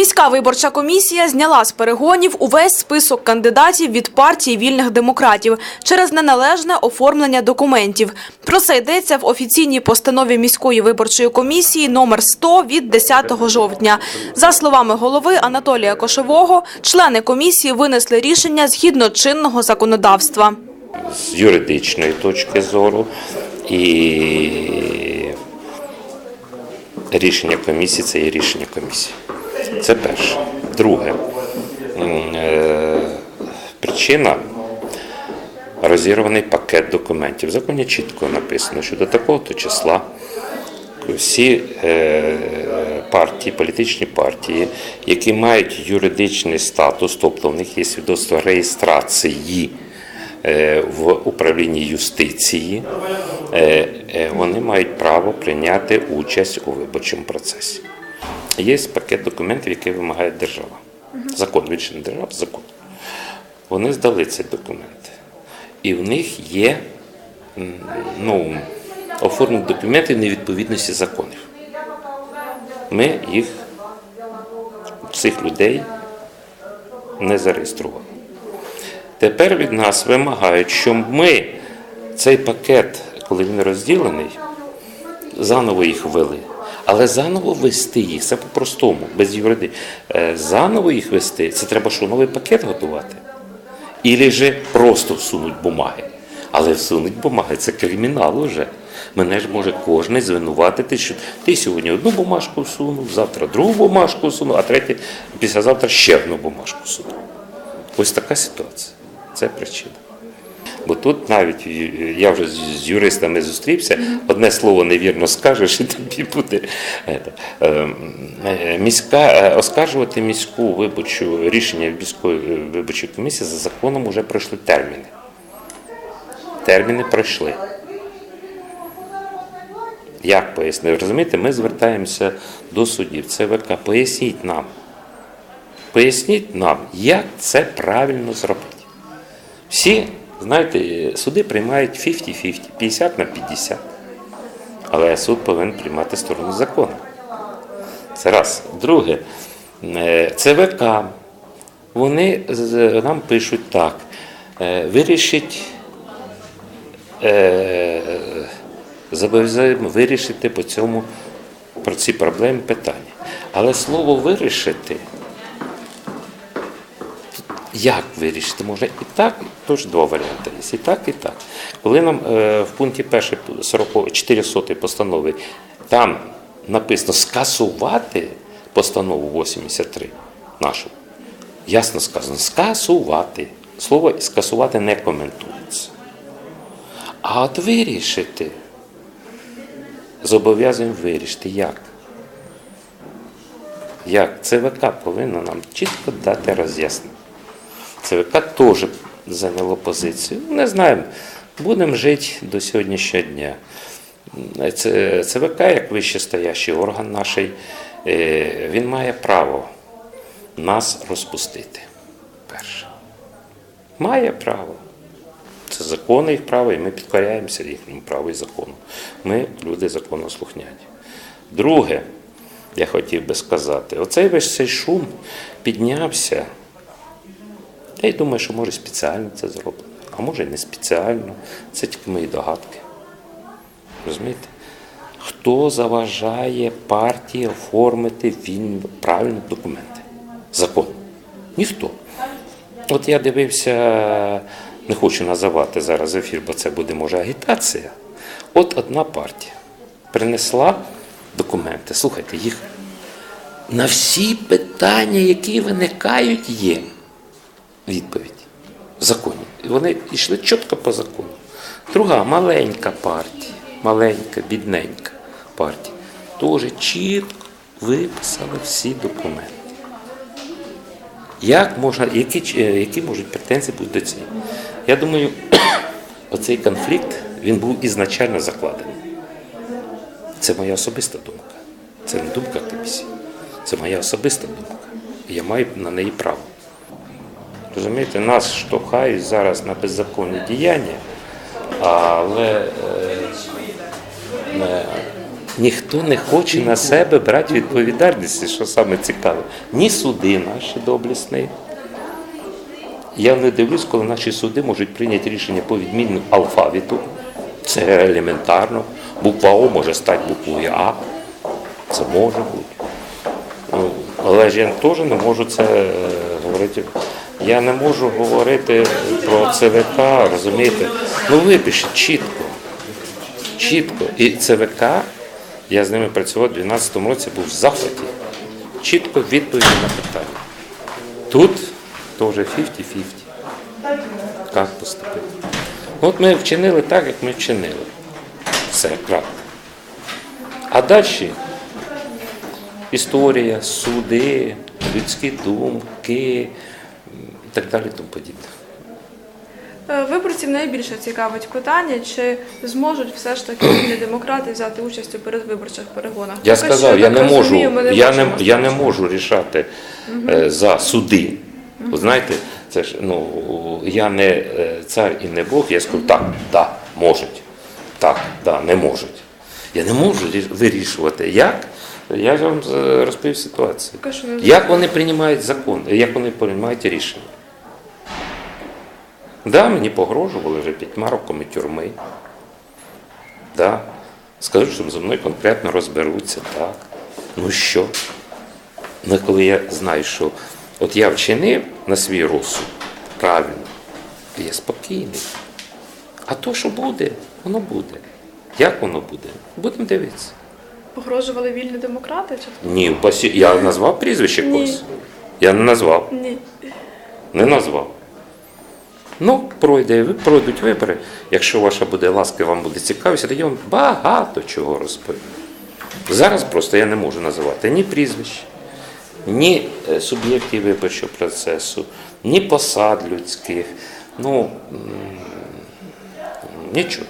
Міська виборча комісія зняла з перегонів увесь список кандидатів від партії вільних демократів через неналежне оформлення документів. Про це йдеться в офіційній постанові міської виборчої комісії номер 100 від 10 жовтня. За словами голови Анатолія Кошового, члени комісії винесли рішення згідно чинного законодавства. з юридичної точки зору і рішення комісії це є рішення комісії. Це перше. Друге, е, причина розірваний пакет документів. В законі чітко написано, що до такого-то числа всі е, партії, політичні партії, які мають юридичний статус, тобто в них є свідоцтво реєстрації е, в управлінні юстиції, вони мають право прийняти участь у виборчому процесі. Є пакет документів, які вимагає держава. Закон, не держава, закон. Вони здали ці документи. І в них є ну, оформлені документи в невідповідності законів. Ми їх, цих людей, не зареєстрували. Тепер від нас вимагають, щоб ми цей пакет, коли він розділений, заново їх ввели. Але заново ввести їх, це по-простому, без юриди. Е, Заново їх ввести, це треба що, новий пакет готувати? Ілі же просто всунуть бумаги. Але всунуть бумаги це кримінал уже. Мене ж може кожен звинуватити, що ти сьогодні одну бумажку всунув, завтра другу бумажку всунув, а третє післязавтра ще одну бумажку всунув. Ось така ситуація. Це причина. Бо тут навіть е, я вже з юристами зустрівся, одне слово невірно скажеш, і тобі буде е, е, е, міська оскаржувати міську виборчу рішення міської виборчої комісії за законом вже пройшли терміни. Терміни пройшли. Як пояснити? Розумієте, ми звертаємося до суддів. ЦВК. Поясніть нам. Поясніть нам, як це правильно зробити. Всі, знаєте, суди приймають 50-50, 50 на 50. Але суд повинен приймати сторону закону. Це раз. Друге, е, ЦВК. Вони нам пишуть так. е, Вирішить, е, зобов'язуємо вирішити по цьому про ці проблеми питання. Але слово вирішити як вирішити? Можна і так, тож два варіанти є. І так, і так. Коли нам е, в пункті 1 40, 400 постанови там написано скасувати постанову 83 нашу, ясно сказано, скасувати. Слово скасувати не коментується. А от вирішити, зобов'язуємо вирішити. Як? Як? ЦВК повинна нам чітко дати роз'яснення. ЦВК теж зайняло позицію. Не знаємо, будемо жити до сьогоднішнього дня. ЦВК, як вищестоящий орган наш, е, він має право нас розпустити. Перше. Має право. Це закони їх право, і ми підкоряємося їхньому праву і закону. Ми люди законослухняні. Друге, я хотів би сказати, оцей весь цей шум піднявся. Я й думаю, що може спеціально це зроблено, а може і не спеціально. Це тільки мої догадки. Розумієте? Хто заважає партії оформити вільно, правильно документи? Закон. Ніхто. От я дивився, не хочу називати зараз ефір, бо це буде може агітація. От одна партія принесла документи. Слухайте, їх на всі питання, які виникають, є відповідь в законі. І вони йшли чітко по закону. Друга маленька партія, маленька, бідненька партія, теж чітко виписали всі документи. Як можна, які, е, які можуть претензії бути до цієї? Я думаю, оцей конфлікт він був ізначально закладений. Це моя особиста думка. Це не думка комісії. Це моя особиста думка. І я маю на неї право. Розумієте, нас штовхають зараз на беззаконні діяння, але е, е, ніхто не хоче на себе брати відповідальність, що саме цікаве. Ні суди наші доблісні. Я не дивлюсь, коли наші суди можуть прийняти рішення по відміну алфавіту. Це елементарно. Буква О може стати буквою А. Це може бути. Ну, але ж я теж не можу це е, говорити. Я не можу говорити про ЦВК, розумієте? Ну випишіть чітко. Чітко. І ЦВК, я з ними працював у 2012 році, був в захваті. Чітко відповіді на питання. Тут теж 50-50. Як поступити? От ми вчинили так, як ми вчинили. Все, крапка. А далі історія, суди, людські думки і так далі тому подібне. Е, Виборців найбільше цікавить питання, чи зможуть все ж таки вільні демократи взяти участь у передвиборчих перегонах. Я Поки сказав, що, я не можу, розумію, не я не, я не можу рішати е, за суди. От знаєте, це ж ну я не е, цар і не Бог, я скажу, так, да, можуть. Так, да, не можуть. Я не можу вирішувати. Як? Я ж вам розповів ситуацію. Як вони приймають закон, як вони приймають рішення? Да, мені погрожували вже п'ятьма роками тюрми. Да. Скажуть, що зі мною конкретно розберуться, так. Ну що? Ну, коли я знаю, що от я вчинив на свій розсуд правильно, то я спокійний. А то, що буде, воно буде. Як воно буде? Будемо дивитися. погрожували вільні демократи? Чи Ні, я назвав прізвище Ні. когось? Я не назвав. ні? Не назвав. Ну, пройде, ви- пройдуть вибори. Якщо ваша буде ласка, вам буде цікавість, я вам багато чого розповім. Зараз просто я не можу називати ні прізвищ, ні е, суб'єктів виборчого процесу, ні посад людських. Ну нічого.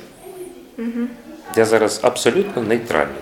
Я зараз абсолютно нейтральний.